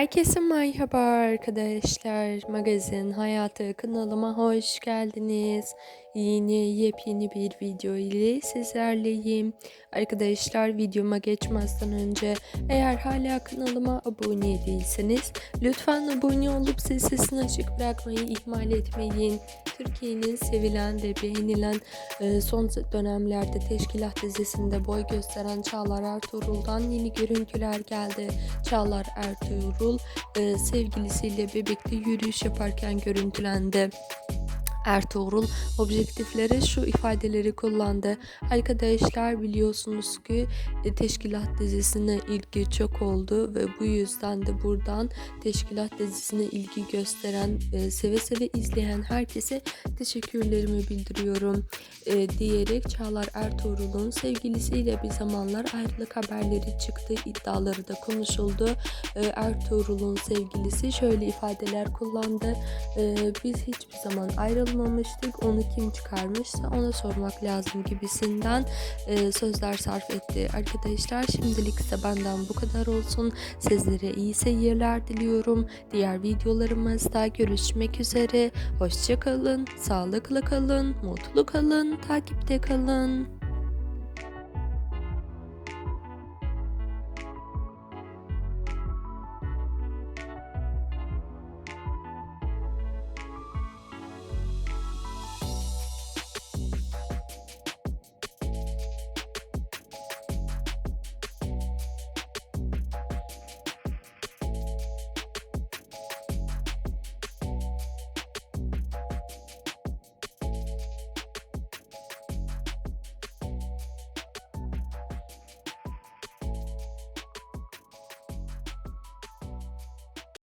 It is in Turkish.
Herkese merhaba arkadaşlar. Magazin Hayatı kanalıma hoş geldiniz. Yine yepyeni bir video ile sizlerleyim. Arkadaşlar videoma geçmezden önce eğer hala kanalıma abone değilseniz lütfen abone olup ses sesini açık bırakmayı ihmal etmeyin. Türkiye'nin sevilen ve beğenilen e, son dönemlerde Teşkilat dizisinde boy gösteren Çağlar Ertuğrul'dan yeni görüntüler geldi. Çağlar Ertuğrul e, sevgilisiyle bebekte yürüyüş yaparken görüntülendi. Ertuğrul objektiflere şu ifadeleri kullandı. Arkadaşlar biliyorsunuz ki e, Teşkilat dizisine ilgi çok oldu ve bu yüzden de buradan Teşkilat dizisine ilgi gösteren, e, seve seve izleyen herkese teşekkürlerimi bildiriyorum e, diyerek Çağlar Ertuğrul'un sevgilisiyle bir zamanlar ayrılık haberleri çıktı, iddiaları da konuşuldu. E, Ertuğrul'un sevgilisi şöyle ifadeler kullandı. E, biz hiçbir zaman ayrılmamıştık onu kim çıkarmışsa ona sormak lazım gibisinden e, sözler sarf etti. Arkadaşlar şimdilik ise benden bu kadar olsun. Sizlere iyi seyirler diliyorum. Diğer videolarımızda görüşmek üzere. Hoşçakalın, sağlıklı kalın, mutlu kalın, takipte kalın.